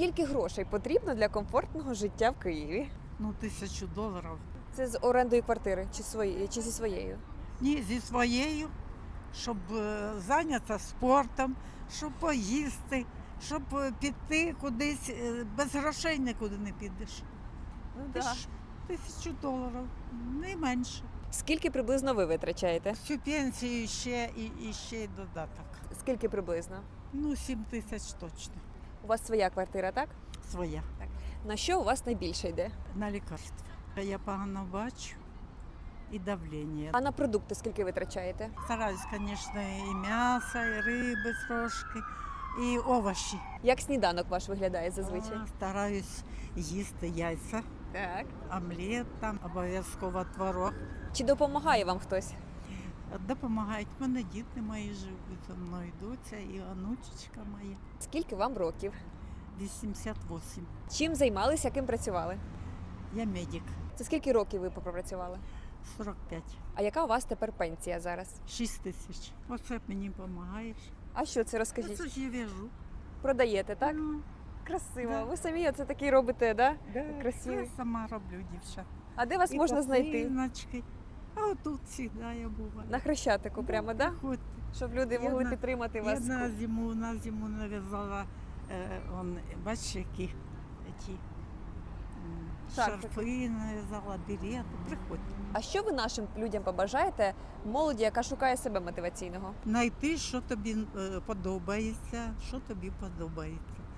Скільки грошей потрібно для комфортного життя в Києві? Ну, тисячу доларів. Це з орендою квартири чи свої чи зі своєю? Ні, зі своєю, щоб е, зайнятися спортом, щоб поїсти, щоб е, піти кудись. е, Без грошей нікуди не підеш. Ну Ти ж тисячу доларів, не менше. Скільки приблизно ви витрачаєте? Всю пенсію ще і, і ще й додаток. Скільки приблизно? Ну, сім тисяч точно. У вас своя квартира, так? Своя. На що у вас найбільше йде? На лікарство. Я погано бачу і давлення. А на продукти скільки витрачаєте? Стараюсь, звісно, і м'ясо, і риби трошки, і овочі. Як сніданок ваш виглядає зазвичай? А, Стараюсь їсти яйця, Так. омлет, там обов'язково творог. Чи допомагає вам хтось? Допомагають мене діти мої живуть, зі мною йдуться, і онучечка моя. Скільки вам років? 88. Чим займалися, ким працювали? Я медик. Це скільки років ви попрацювали? 45. А яка у вас тепер пенсія зараз? 6 тисяч. Оце мені допомагаєш. А що це Оце розкажіть? ж я в'яжу. Продаєте, так? Ну, Красиво. Да. Ви самі оце такий робите, да? да, Красивий. Я сама роблю, дівчата. А де вас можна знайти? косиночки. А отут завжди я буваю. На хрещатику прямо, да? Приходьте. Щоб люди Я могли на- підтримати Я вас. на зиму, на зиму нав'язала, е, он, бачиш, які ті, м, Шарфики. шарфи нав'язала, берети. Приходьте. А що ви нашим людям побажаєте молоді, яка шукає себе мотиваційного? Знайти, що тобі е, подобається, що тобі подобається.